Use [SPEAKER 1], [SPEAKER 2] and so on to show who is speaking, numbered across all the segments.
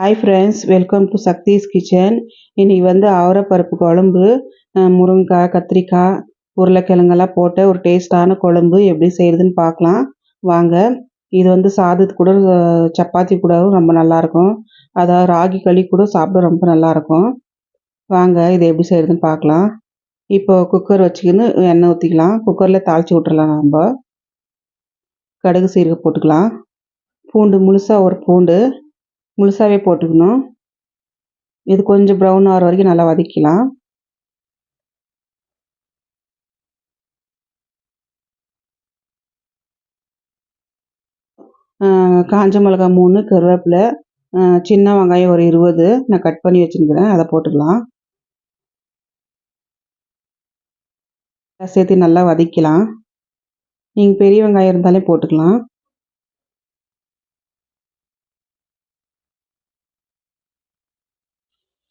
[SPEAKER 1] Hi friends welcome to Sakthi's kitchen இன்றைக்கி வந்து அவரைப்பருப்பு குழம்பு முருங்கைக்காய் கத்திரிக்காய் உருளைக்கிழங்கெல்லாம் போட்ட ஒரு டேஸ்டான குழம்பு எப்படி செய்கிறதுன்னு பார்க்கலாம். வாங்க இது வந்து சாதத்து கூட சப்பாத்தி கூடவும் ரொம்ப நல்லாயிருக்கும். அதாவது ராகி களி கூட சாப்பிட ரொம்ப நல்லாயிருக்கும். வாங்க இது எப்படி செய்கிறதுன்னு பார்க்கலாம். இப்போ குக்கர் வச்சுக்கின்னு எண்ணெய் ஊற்றிக்கலாம் குக்கரில் தாளித்து விட்டுறலாம் நம்ம. கடுகு சீரகம் போட்டுக்கலாம். பூண்டு முழுசாக ஒரு பூண்டு. முழுசாகவே போட்டுக்கணும். இது கொஞ்சம் ப்ரௌன் ஆகிற வரைக்கும் நல்லா வதக்கிக்கலாம். காஞ்ச மிளகா மூணு கருவேப்பிலை சின்ன வெங்காயம் ஒரு இருபது. நான் கட் பண்ணி வச்சுருக்கிறேன். அதை போட்டுக்கலாம். சேர்த்து நல்லா வதக்கலாம் நீங்கள் பெரிய வெங்காயம் இருந்தாலே போட்டுக்கலாம்.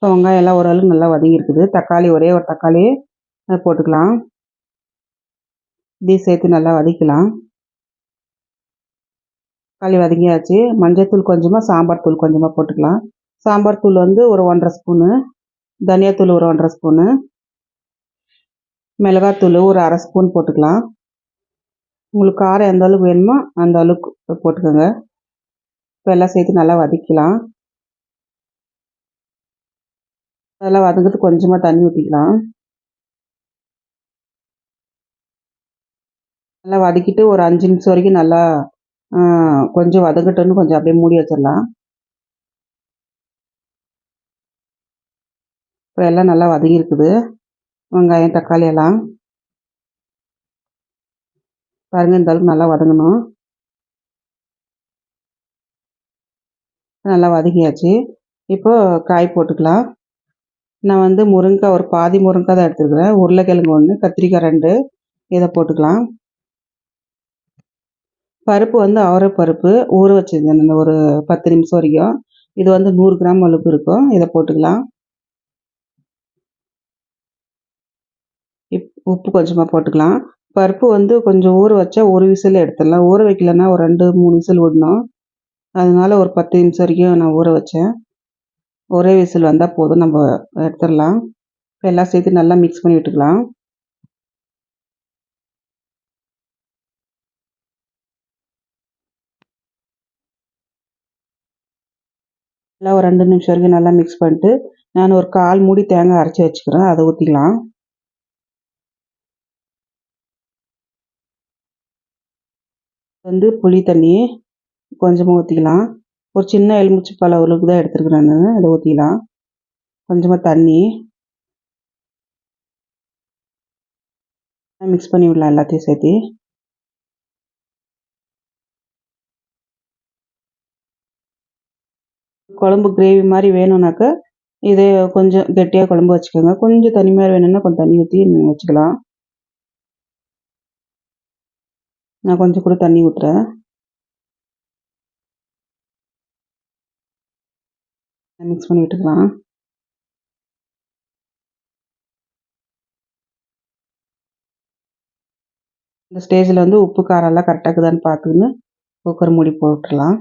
[SPEAKER 1] ஸோ வெங்காயம் எல்லாம் ஓரளவுக்கு நல்லா வதங்கியிருக்குது. தக்காளி ஒரே ஒரு தக்காளி அதை போட்டுக்கலாம். இதையும் சேர்த்து நல்லா வதக்கலாம். தக்காளி வதங்கியாச்சு. மஞ்சள்தூள் கொஞ்சமாக சாம்பார் தூள் கொஞ்சமாக போட்டுக்கலாம். சாம்பார் தூள் வந்து ஒரு ஒன்றரை ஸ்பூனு. தனியாத்தூள் ஒரு ஒன்றரை ஸ்பூனு. மிளகாத்தூள் ஒரு அரை ஸ்பூன் போட்டுக்கலாம். உங்களுக்கு காரம் எந்த அளவுக்கு வேணுமோ அந்த அளவுக்கு போட்டுக்கோங்க. இப்போ எல்லாம் சேர்த்து நல்லா வதக்கலாம். அதெல்லாம் வதங்கிறதுக்கு கொஞ்சமாக தண்ணி ஊற்றிக்கலாம் நல்லா வதக்கிட்டு ஒரு அஞ்சு நிமிஷம் வரைக்கும் நல்லா கொஞ்சம் வதங்கட்டும்னு கொஞ்சம் அப்படியே மூடி வச்சிடலாம். இப்போ எல்லாம் நல்லா வதங்கியிருக்குது வெங்காயம் தக்காளி எல்லாம். பாருங்க இந்த அளவுக்கு நல்லா வதங்கணும். நல்லா வதக்கியாச்சு இப்போ காய் போட்டுக்கலாம். நான் வந்து முருங்கைக்காய் ஒரு பாதி முருங்கைக்காய் தான் எடுத்துருக்குறேன். உருளைக்கிழங்கு ஒன்று கத்திரிக்காய் ரெண்டு இதை போட்டுக்கலாம். பருப்பு வந்து அவரை பருப்பு ஊற வச்சுருந்தேன். நான் ஒரு பத்து நிமிஷம் வரைக்கும். இது வந்து நூறு கிராம் அளவுக்கு இருக்கும். இதை போட்டுக்கலாம். இப் உப்பு கொஞ்சமாக போட்டுக்கலாம். பருப்பு வந்து கொஞ்சம் ஊற வச்சா ஒரு விசில் எடுத்துடலாம். ஊற வைக்கலன்னா ஒரு ரெண்டு மூணு விசில் விடணும். அதனால ஒரு பத்து நிமிஷம் வரைக்கும் நான் ஊற வச்சேன். ஒரே விசில் வந்தால் போதும். நம்ம எடுத்துடலாம். எல்லாம் சேர்த்து நல்லா மிக்ஸ் பண்ணி விட்டுக்கலாம். நல்லா ஒரு ரெண்டு நிமிஷம் வரைக்கும் நல்லா மிக்ஸ் பண்ணிட்டு நான் ஒரு கால் மூடி தேங்காய் அரைச்சி வச்சுக்கிறேன். அதை ஊற்றிக்கலாம் வந்து புளி தண்ணி கொஞ்சமாக ஊற்றிக்கலாம் ஒரு சின்ன எலுமிச்சை பழ அளவுக்கு தான் எடுத்துருக்குறேன் நான். அதை ஊற்றிக்கலாம் கொஞ்சமாக தண்ணி. மிக்ஸ் பண்ணி விடலாம் எல்லாத்தையும் சேர்த்து. குழம்பு கிரேவி மாதிரி வேணும்னாக்க இதே கொஞ்சம் கெட்டியாக குழம்பு வச்சுக்கோங்க. கொஞ்சம் தண்ணி மாதிரி வேணும்னா கொஞ்சம் தண்ணி ஊற்றி வச்சுக்கலாம். நான் கொஞ்சம் கூட தண்ணி ஊற்றுறேன் மிக்ஸ் பண்ணி விட்டுக்கலாம் இந்த ஸ்டேஜில் வந்து உப்பு காரம்லாம் கரெக்டாக இருக்குதான்னு பார்த்துக்கின்னு குக்கர் மூடி போட்டுடலாம்.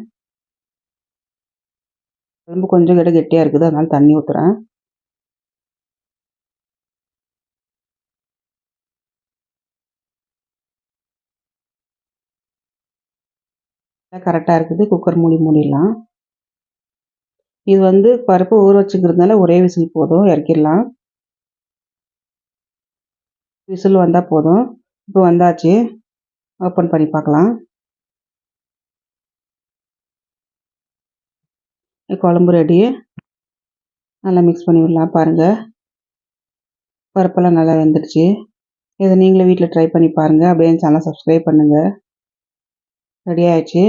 [SPEAKER 1] குழம்பு கொஞ்சம் கிட்ட கெட்டியாக இருக்குது அதனால் தண்ணி ஊற்றுறேன் கரெக்டாக இருக்குது குக்கர் மூடி மூடிடலாம். இது வந்து பருப்பு ஊற வச்சுக்கிறதுனால ஒரே விசில் போதும் இறக்கிடலாம். விசில் வந்தால் போதும். இப்போ வந்தாச்சு. ஓப்பன் பண்ணி பார்க்கலாம். குழம்பு ரெடி நல்லா மிக்ஸ் பண்ணி விடலாம் பாருங்கள் பருப்பெல்லாம் நல்லா வெந்துடுச்சு. இதை நீங்களும் வீட்டில் ட்ரை பண்ணி பாருங்கள் அப்படியே சேனல் சப்ஸ்கிரைப் பண்ணுங்கள் ரெடி ஆயிடுச்சு.